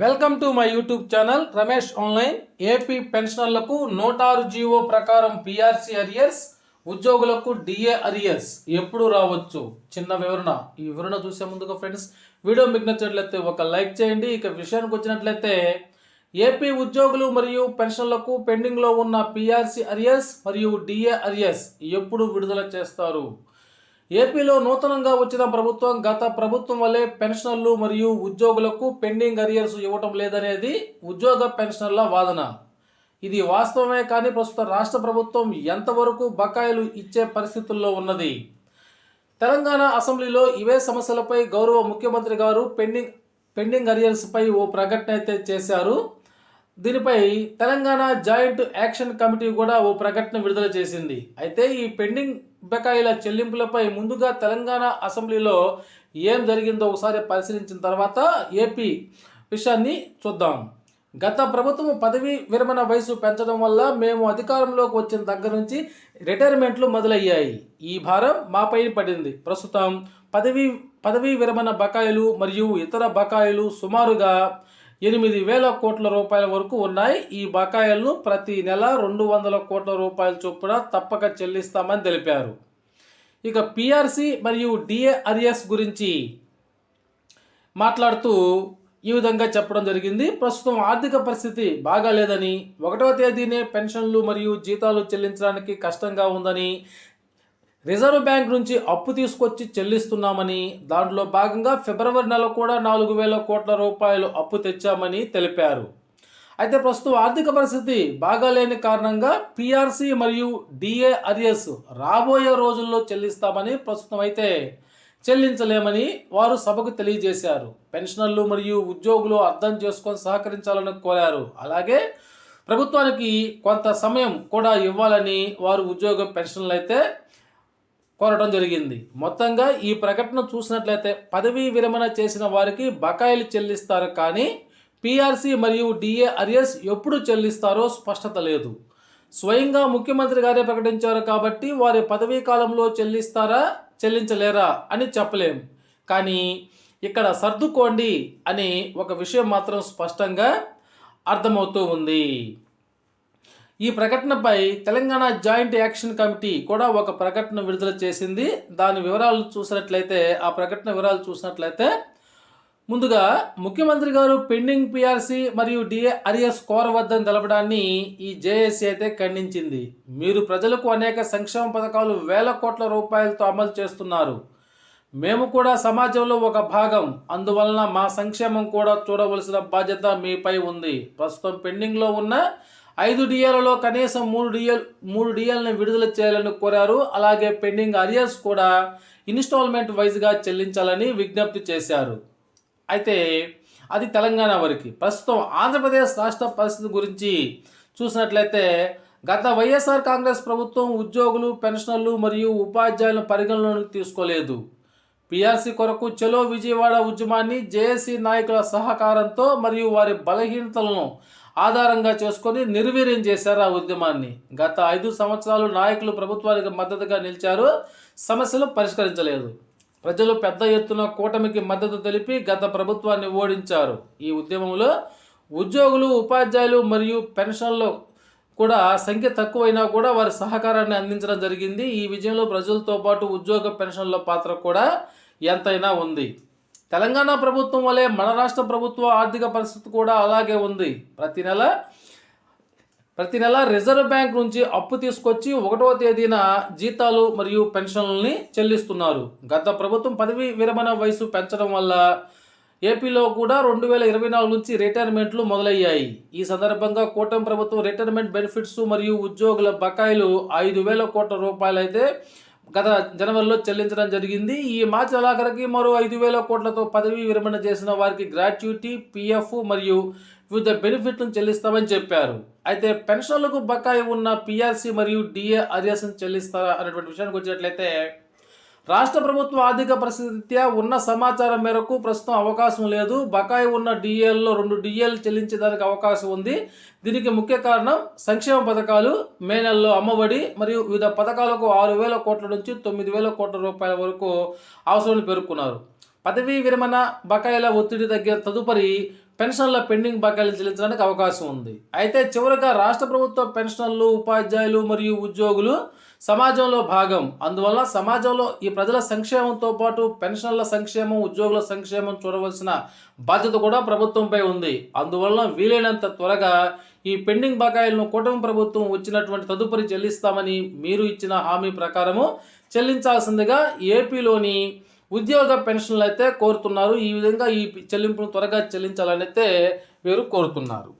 Welcome to my YouTube channel Ramesh online AP పెన్షనర్లకు నూట ఆరు జీవో ప్రకారం పిఆర్సీ అరియర్స్ ఉద్యోగులకు డిఏ అరియర్స్ ఎప్పుడు రావచ్చు? చిన్న వివరణ. ఈ వివరణ చూసే ముందుగా ఫ్రెండ్స్ వీడియో మీకు నచ్చినట్లయితే ఒక లైక్ చేయండి. ఇక విషయానికి వచ్చినట్లయితే ఏపీ ఉద్యోగులు మరియు పెన్షన్లకు పెండింగ్లో ఉన్న పిఆర్సీ అరియర్స్ మరియు డిఏ అరియర్స్ ఎప్పుడు విడుదల చేస్తారు? ఏపీలో నూతనంగా వచ్చిన ప్రభుత్వం గత ప్రభుత్వం వల్లే పెన్షనర్లు మరియు ఉద్యోగులకు పెండింగ్ అరియర్స్ ఇవ్వటం లేదనేది ఉద్యోగ పెన్షనర్ల వాదన. ఇది వాస్తవమే కానీ ప్రస్తుత రాష్ట్ర ప్రభుత్వం ఎంతవరకు బకాయిలు ఇచ్చే పరిస్థితుల్లో ఉన్నది? తెలంగాణ అసెంబ్లీలో ఇవే సమస్యలపై గౌరవ ముఖ్యమంత్రి గారు పెండింగ్ పెండింగ్ అరియర్స్పై ఓ ప్రకటన అయితే చేశారు. దీనిపై తెలంగాణ జాయింట్ యాక్షన్ కమిటీ కూడా ఓ ప్రకటన విడుదల చేసింది. అయితే ఈ పెండింగ్ బకాయిల చెల్లింపులపై ముందుగా తెలంగాణ అసెంబ్లీలో ఏం జరిగిందో ఒకసారి పరిశీలించిన తర్వాత ఏపీ విషయాన్ని చూద్దాం. గత ప్రభుత్వం పదవీ విరమణ వయసు పెంచడం వల్ల మేము అధికారంలోకి వచ్చిన దగ్గర నుంచి రిటైర్మెంట్లు మొదలయ్యాయి. ఈ భారం మాపై పడింది. ప్రస్తుతం పదవీ పదవీ విరమణ బకాయిలు మరియు ఇతర బకాయిలు సుమారుగా ఎనిమిది వేల కోట్ల రూపాయల వరకు ఉన్నాయి. ఈ బకాయిలను ప్రతి నెల రెండు వందల కోట్ల రూపాయల చొప్పున తప్పక చెల్లిస్తామని తెలిపారు. ఇక పిఆర్సి మరియు డిఏ గురించి మాట్లాడుతూ ఈ విధంగా చెప్పడం జరిగింది. ప్రస్తుతం ఆర్థిక పరిస్థితి బాగాలేదని ఒకటవ తేదీనే పెన్షన్లు మరియు జీతాలు చెల్లించడానికి కష్టంగా ఉందని రిజర్వ్ బ్యాంక్ నుంచి అప్పు తీసుకొచ్చి చెల్లిస్తున్నామని దాంట్లో భాగంగా ఫిబ్రవరి నెల కూడా నాలుగు వేల కోట్ల రూపాయలు అప్పు తెచ్చామని తెలిపారు. అయితే ప్రస్తుతం ఆర్థిక పరిస్థితి బాగాలేని కారణంగా పిఆర్సి మరియు డిఏ అరియస్ రాబోయే రోజుల్లో చెల్లిస్తామని ప్రస్తుతం అయితే చెల్లించలేమని వారు సభకు తెలియజేశారు. పెన్షనర్లు మరియు ఉద్యోగులు అర్థం చేసుకొని సహకరించాలని కోరారు. అలాగే ప్రభుత్వానికి కొంత సమయం కూడా ఇవ్వాలని వారు ఉద్యోగ పెన్షన్లు అయితే కోరడం జరిగింది. మొత్తంగా ఈ ప్రకటన చూసినట్లయితే పదవీ విరమణ చేసిన వారికి బకాయిలు చెల్లిస్తారు కానీ పీఆర్సీ మరియు డిఏ అరియర్స్ ఎప్పుడు చెల్లిస్తారో స్పష్టత లేదు. స్వయంగా ముఖ్యమంత్రి గారే ప్రకటించారు కాబట్టి వారి పదవీ కాలంలో చెల్లిస్తారా చెల్లించలేరా అని చెప్పలేం. కానీ ఇక్కడ సర్దుకోండి అని ఒక విషయం మాత్రం స్పష్టంగా అర్థమవుతూ ఉంది. ఈ ప్రకటనపై తెలంగాణ జాయింట్ యాక్షన్ కమిటీ కూడా ఒక ప్రకటన విడుదల చేసింది. దాని వివరాలు చూసినట్లయితే ఆ ప్రకటన వివరాలు చూసినట్లయితే ముందుగా ముఖ్యమంత్రి గారు పెండింగ్ పిఆర్సీ మరియు డిఏ అరియస్ కోరవద్దని తెలపడాన్ని ఈ జేఏసీ అయితే ఖండించింది. మీరు ప్రజలకు అనేక సంక్షేమ పథకాలు వేల కోట్ల రూపాయలతో అమలు చేస్తున్నారు. మేము కూడా సమాజంలో ఒక భాగం. అందువలన మా సంక్షేమం కూడా చూడవలసిన బాధ్యత మీపై ఉంది. ప్రస్తుతం పెండింగ్లో ఉన్న ఐదు డిఏలలో కనీసం మూడు డిఎల్ మూడు డిఎల్ని విడుదల చేయాలని కోరారు. అలాగే పెండింగ్ అరియర్స్ కూడా ఇన్స్టాల్మెంట్ వైజ్గా చెల్లించాలని విజ్ఞప్తి చేశారు. అయితే అది తెలంగాణ వరకు. ప్రస్తుతం ఆంధ్రప్రదేశ్ రాష్ట్ర పరిస్థితి గురించి చూసినట్లయితే గత వైఎస్ఆర్ కాంగ్రెస్ ప్రభుత్వం ఉద్యోగులు పెన్షనర్లు మరియు ఉపాధ్యాయులను పరిగణలోకి తీసుకోలేదు. పిఆర్సీ కొరకు చలో విజయవాడ ఉద్యమాన్ని జేఏసీ నాయకుల సహకారంతో మరియు వారి బలహీనతలను ఆధారంగా చేసుకొని నిర్వీర్యం చేశారు ఆ ఉద్యమాన్ని. గత ఐదు సంవత్సరాలు నాయకులు ప్రభుత్వానికి మద్దతుగా నిలిచారు. సమస్యలు పరిష్కరించలేదు. ప్రజలు పెద్ద ఎత్తున కూటమికి మద్దతు తెలిపి గత ప్రభుత్వాన్ని ఓడించారు. ఈ ఉద్యమంలో ఉద్యోగులు ఉపాధ్యాయులు మరియు పెన్షన్లు కూడా సంఖ్య తక్కువైనా కూడా వారి సహకారాన్ని అందించడం జరిగింది. ఈ విజయంలో ప్రజలతో పాటు ఉద్యోగ పెన్షన్ల పాత్ర కూడా ఎంతైనా ఉంది. తెలంగాణ ప్రభుత్వం వలె మన రాష్ట్ర ప్రభుత్వ ఆర్థిక పరిస్థితి కూడా అలాగే ఉంది. ప్రతి నెల ప్రతి నెల రిజర్వ్ బ్యాంక్ నుంచి అప్పు తీసుకొచ్చి ఒకటవ తేదీన జీతాలు మరియు పెన్షన్లని చెల్లిస్తున్నారు. గత ప్రభుత్వం పదవి విరమణ వయసు పెంచడం వల్ల ఏపీలో కూడా రెండు వేల ఇరవై నాలుగు నుంచి రిటైర్మెంట్లు మొదలయ్యాయి. ఈ సందర్భంగా కూటమి ప్రభుత్వం రిటైర్మెంట్ బెనిఫిట్స్ మరియు ఉద్యోగుల బకాయిలు ఐదు వేల కోట్ల రూపాయలు అయితే గత జనవరిలో చెల్లించడం జరిగింది. ఈ మార్చి నెలాఖరికి మరో ఐదు వేల కోట్లతో పదవీ విరమణ చేసిన వారికి గ్రాట్యుటీ పిఎఫ్ మరియు వివిధ బెనిఫిట్లను చెల్లిస్తామని చెప్పారు. అయితే పెన్షన్లకు బకాయి ఉన్న పిఆర్సీ మరియు డిఏ అరియర్స్ని చెల్లిస్తారా అనేటువంటి విషయానికి వచ్చినట్లయితే రాష్ట్ర ప్రభుత్వ ఆర్థిక పరిస్థితి ఉన్న సమాచారం మేరకు ప్రస్తుతం అవకాశం లేదు. బకాయి ఉన్న డిఏల్లో రెండు డిఏలు చెల్లించడానికి అవకాశం ఉంది. దీనికి ముఖ్య కారణం సంక్షేమ పథకాలు మే నెలలో అమ్మబడి మరియు వివిధ పథకాలకు ఆరు వేల కోట్ల నుంచి తొమ్మిది వేల కోట్ల రూపాయల వరకు అవసరాలు పేర్కొన్నారు. పదవీ విరమణ బకాయిల ఒత్తిడి తగ్గిన తదుపరి పెన్షన్ల పెండింగ్ బకాయిలు చెల్లించడానికి అవకాశం ఉంది. అయితే చివరగా రాష్ట్ర ప్రభుత్వ పెన్షనర్లు ఉపాధ్యాయులు మరియు ఉద్యోగులు సమాజంలో భాగం. అందువల్ల సమాజంలో ఈ ప్రజల సంక్షేమంతో పాటు పెన్షన్ల సంక్షేమం ఉద్యోగుల సంక్షేమం చూడవలసిన బాధ్యత కూడా ప్రభుత్వంపై ఉంది. అందువల్ల వీలైనంత త్వరగా ఈ పెండింగ్ బకాయిలను కూటమి ప్రభుత్వం వచ్చినటువంటి తదుపరి చెల్లిస్తామని మీరు ఇచ్చిన హామీ ప్రకారము చెల్లించాల్సిందిగా ఏపీలోని ఉద్యోగ పెన్షన్లు అయితే కోరుతున్నారు. ఈ విధంగా ఈ చెల్లింపును త్వరగా చెల్లించాలని అయితే వీరు కోరుతున్నారు.